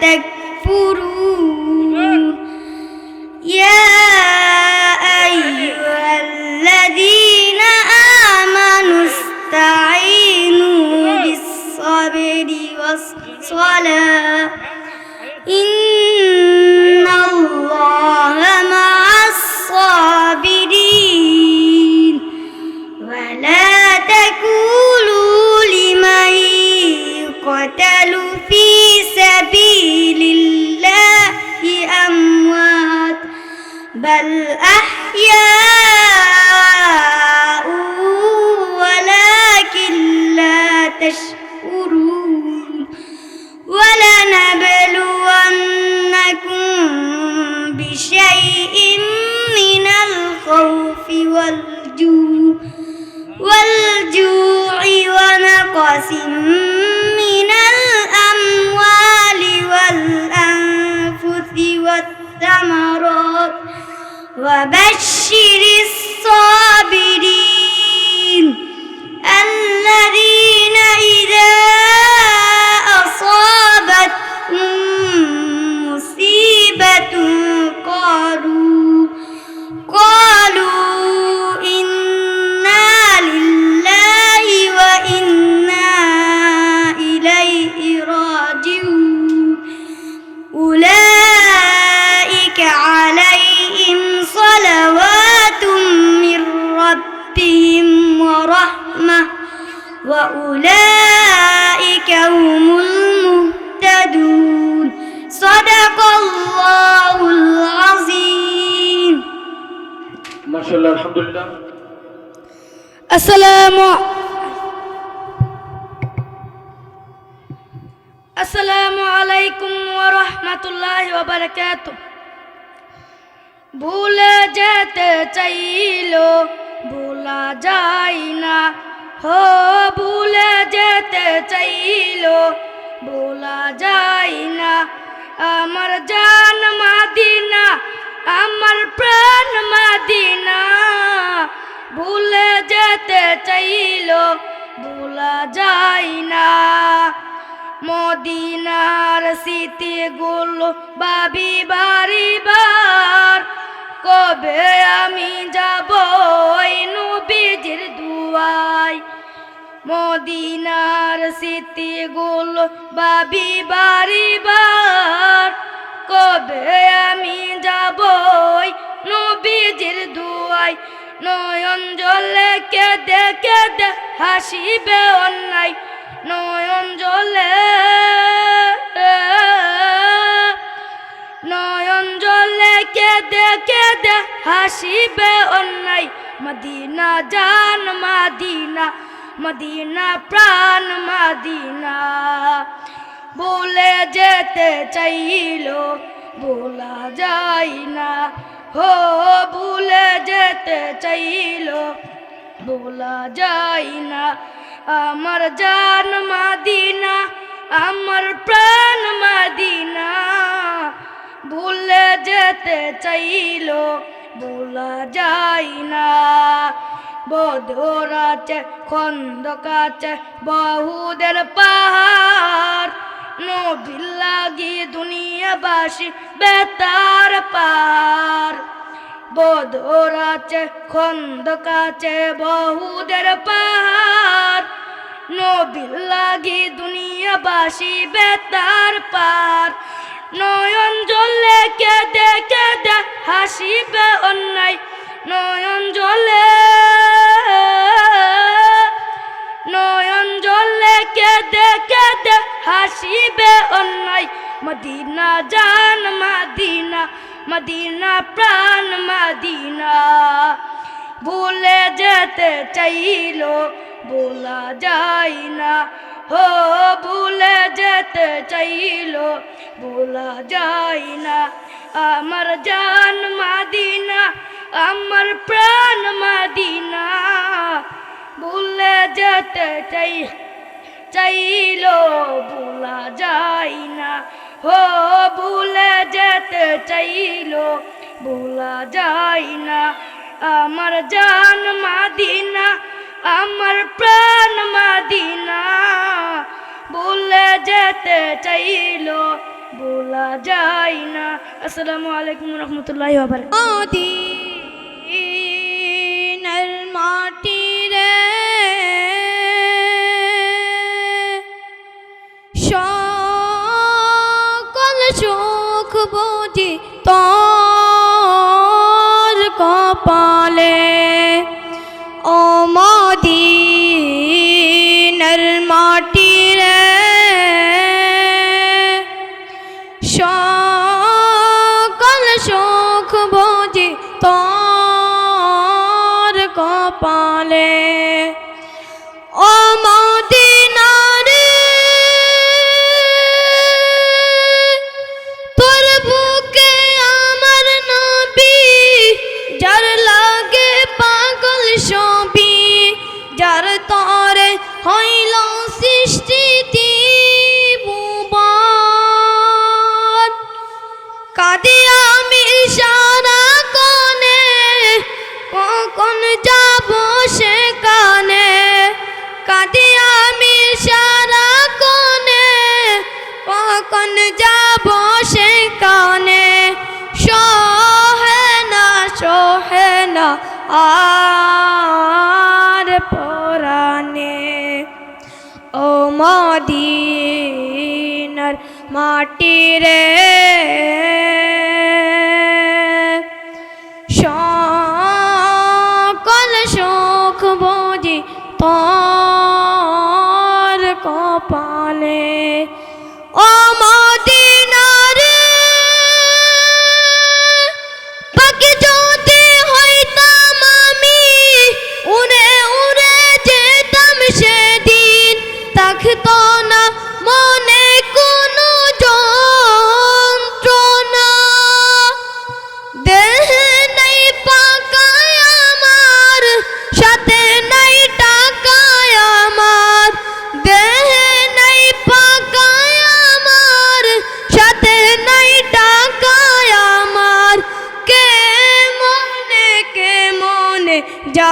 ত্যাগ بل أحياء ولكن لا تشكرون ولنبلونكم بشيء من الخوف والجوع والجوع ونقص وبشر الصابرين আলহামদুলিল্লাহ। আসসালামু আসসালামু আলাইকুম ওয়া রাহমাতুল্লাহি ওয়া বারাকাতুহু। ভুলে যেতে চাইলো, ভোলা যায় না। হো, ভুলে যেতে চাইলো, ভোলা যায় না। আমার জান মাদিনা, আমার প্রাণ মদিনার স্মৃতিগুলো বাবি বাড়ি বার কবে আমি যাব নবীজির দুয়াই মদিনার স্মৃতিগুলো বাবি বাড়ি বার কবে আমি যাব নবীজির দুয়াই নয়ন জলে কেঁদে কেঁদে হাসিবে অন্যায়। নয়ন জলে নয়ন জলে কেঁদে কেঁদে হাসিবে অন্যায়। মদিনা জান, মাদিনা, মদিনা প্রাণ, মাদিনা। বলে যেতে চাইলো বলা যায় না। হো, ভুলে যেতে চাইলো বলা যায় না। আমার জান মাদিনা, আমার প্রাণ মাদিনা। ভুলে যেতে চাইলো বলা যায় না। বধর আছে, খন্দক আছে, বহুদের পাহাড়। নবীর লাগি দুনিয়াবাসী বেতার পাহাড় বধর আছে, খন্দক আছে, বহুদের পাহাড়। নবীর লাগি দুনিয়াবাসী বেতার পার। নয়ন জলে কেঁদে কেঁদে হাসিবে অন্যায়। নয়ন জলে নয়ন জলে কেঁদে কেঁদে হাসিবে অন্যায়। মদিনা জান, মাদিনা, মদিনা প্রাণ, মদিনা। ভুলে যেতে চাইলো ভোলা যায় না। হো, ভুলে যেতে চাইলো। ভোলা যায় না। আমার জান মাদিনা, আমার প্রাণ মাদিনা। ভুলে যেতে চাই, চাইলো। ভোলা যায় না। হো, ভুলে যেতে চাইলো। ভোলা যায় না। আমার জান মাদিনা আমার প্রাণ মাদিনা। ভুলে যেতে চাইলো, ভোলা যায় না আসসালামু আলাইকুম রহমতুল্লাহ মদিনার মাটি রে তোর কপালে। ও মদিনার তরে হইল সৃষ্টি ভুবন কাঁদে আমি সারা কনে, কখন যাব সেখানে? কাঁদে আমি সারা কনে, কখন যাব সেখানে? সহে না সহে না মদিনার মাটি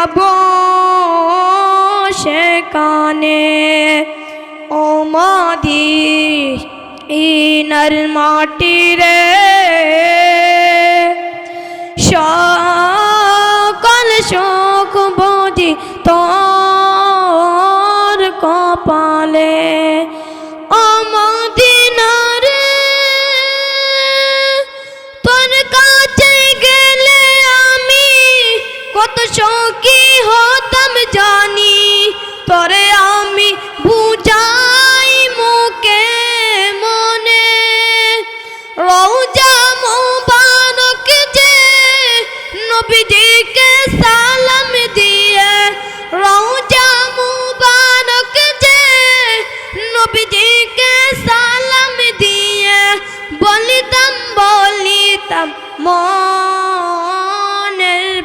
যাব সেখানে। ও মাদি ইনার মাটি রে। সকল শোক বুঝি তোর কপালে। তোর কাছে গেলে কত শোকি হতাম জানি, তোরে আমি বুঝাই মুখে মনে। রৌজা মুবারক যে নবীজিকে সালাম দিয়ে রৌজা মুবারক যে নবীজিকে সালাম দিয়ে, বলিতাম বলিতাম মনের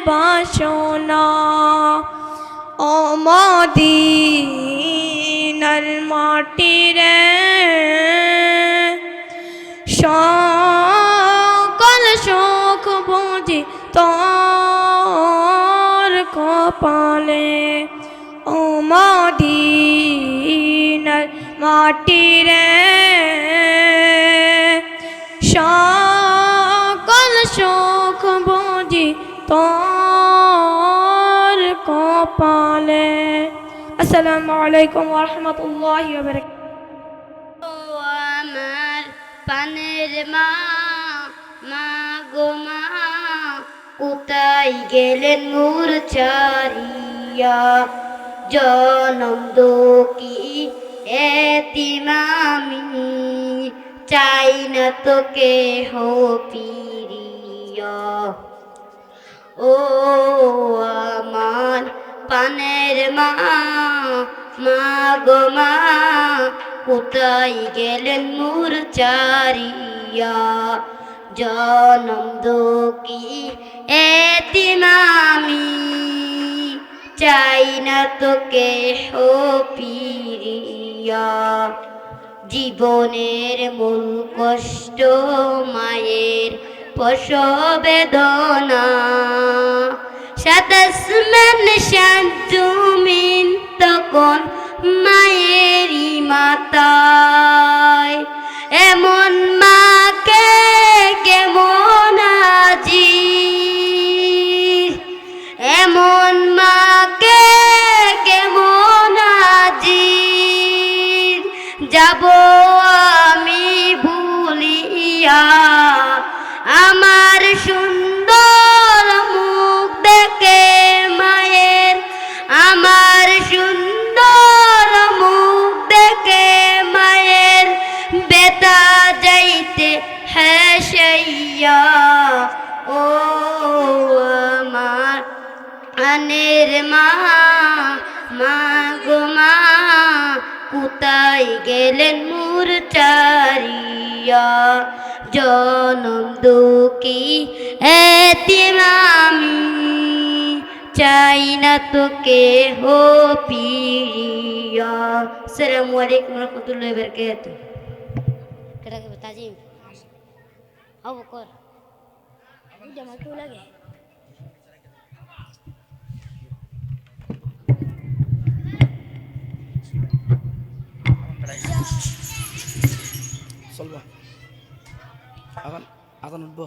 বাসনা। অমদিনার রে সকল সুখ বুঝি তোর কপালে। অমদিনার মাটি রে সকল সুখ বুঝি তোর কপালে। আসসালামু আলাইকুম ওরহমতুল্লাহি আমার পানের মা মা গো মা, কোথায় গেলেন মোর চারিয়া জনম দোকি এতিমামি, চাই না তোকে হো পিরিয়া। ও আমার পানের মা মা গো মা, কোথায় গেলেন মোর চারিয়া জনম দুঃখী এতিমামি চাই না তোকে হো পিরিয়া জীবনের মূল কষ্ট মায়ের প্রসবেদনা সাতাসমান শান্তুমিন তখন মায়েরই মাতায়। এমন মাকে আনের মা মা গো মা কোথায় গেলেন মোর চারিয়া জনম দুঃখী এতিমামি চাই না তোকে হো পিরিয়া আসসালামু আলাইকুম রহমতুল্লাহি ওয়া বারাকাতুহু। কেটা কে তাজিম? আবু কর। দুইটা মাইক্রো লাগে। চলবা। আগান আগান উঠবো।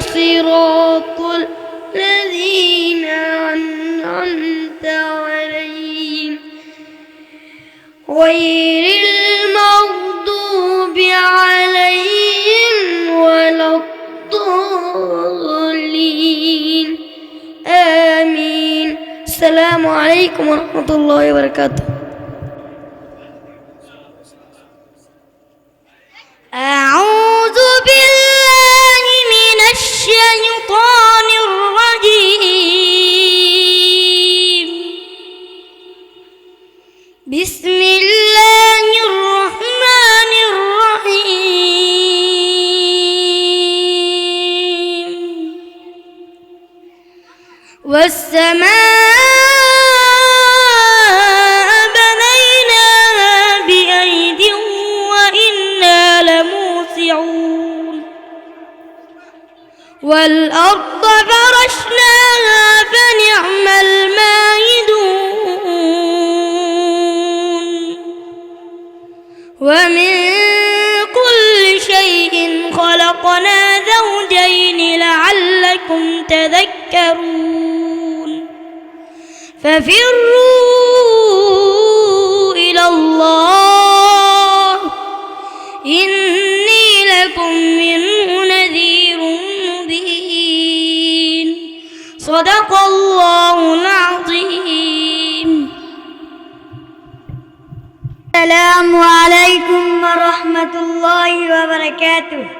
صراط الذين أنعمت عليهم. غير المغضوب عليهم ولا الضالين. آمين. السلام عليكم ورحمة الله وبركاته. لعلكم تذكرون ففروا إلى الله إني لكم منه نذير مبين. صدق الله العظيم. السلام عليكم ورحمة الله وبركاته.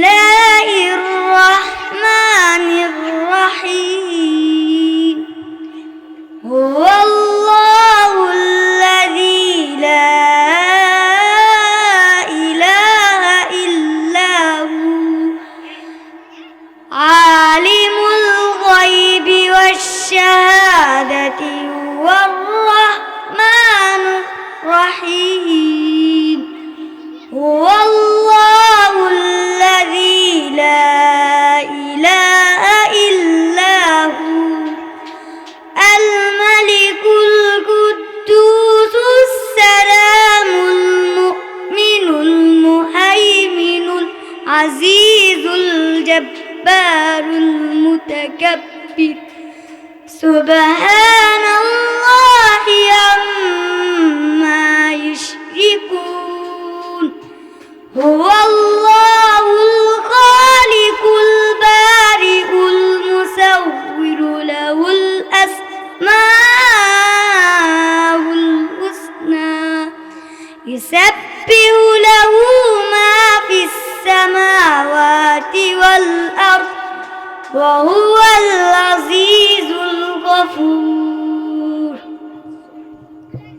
وهو العزيز الغفور.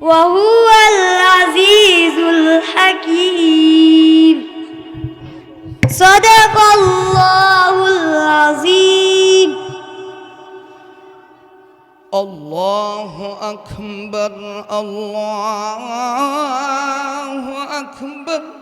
وهو العزيز الحكيم. صدق الله العظيم. الله أكبر الله أكبر.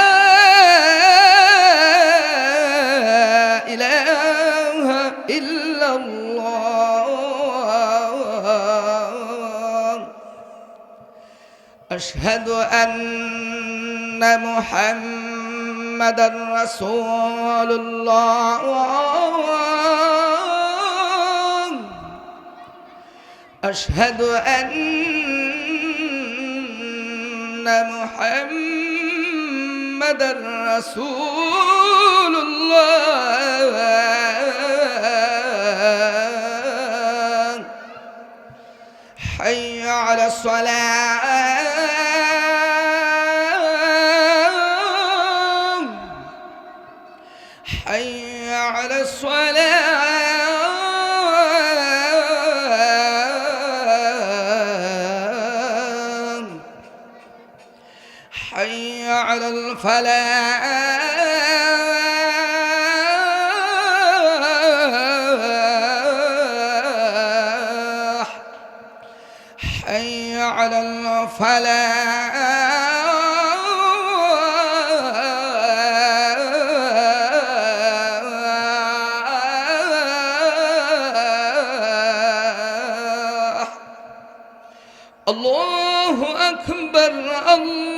إله إلا الله. أشهد أن محمدا رسول الله. أشهد أن محمدا رسول حي على الصلاة. حي على الصلاة. حي الله أكبر الله